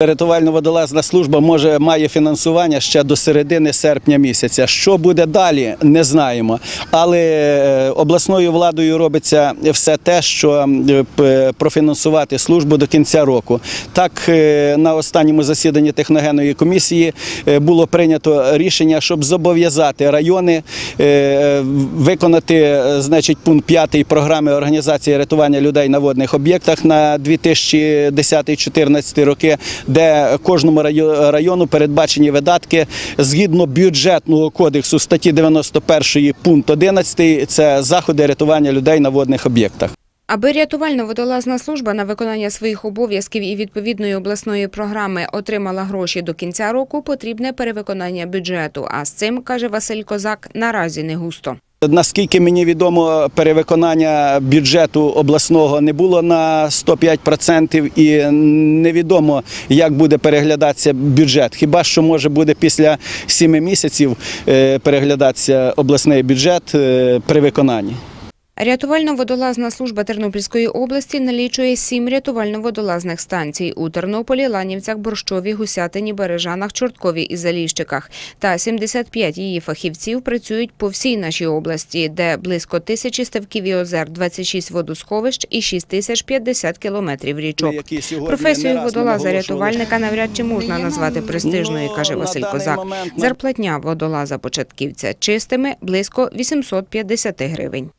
Рятувально-водолазна служба може має фінансування ще до середини серпня місяця. Що буде далі, не знаємо. Але е, обласною владою робиться все те, що профінансувати службу до кінця року. Так, е, на останньому засіданні техногенної комісії е, було прийнято рішення, щоб зобов'язати райони виконати значить, пункт 5 програми організації рятування людей на водних об'єктах на 2010-2014 роки, де кожному райо- району передбачені видатки згідно бюджетного кодексу статті 91 пункт 11 – це заходи рятування людей на водних об'єктах. Аби рятувально-водолазна служба на виконання своїх обов'язків і відповідної обласної програми отримала гроші до кінця року, потрібне перевиконання бюджету. А з цим, каже Василь Козак, наразі не густо. Наскільки мені відомо, перевиконання бюджету обласного не було на 105% і невідомо, як буде переглядатися бюджет. Хіба що може буде після 7 місяців е, переглядатися обласний бюджет е, при виконанні. Рятувально-водолазна служба Тернопільської області налічує сім рятувально-водолазних станцій у Тернополі, Ланівцях, Борщові, Гусятині, Бережанах, Чорткові і Заліщиках. Та 75 її фахівців працюють по всій нашій області, де близько тисячі ставків і озер, 26 водосховищ і 6050 кілометрів річок. Професію водолаза рятувальника навряд чи можна назвати престижною, каже Василь Козак. Зарплатня водолаза початківця чистими близько 850 гривень.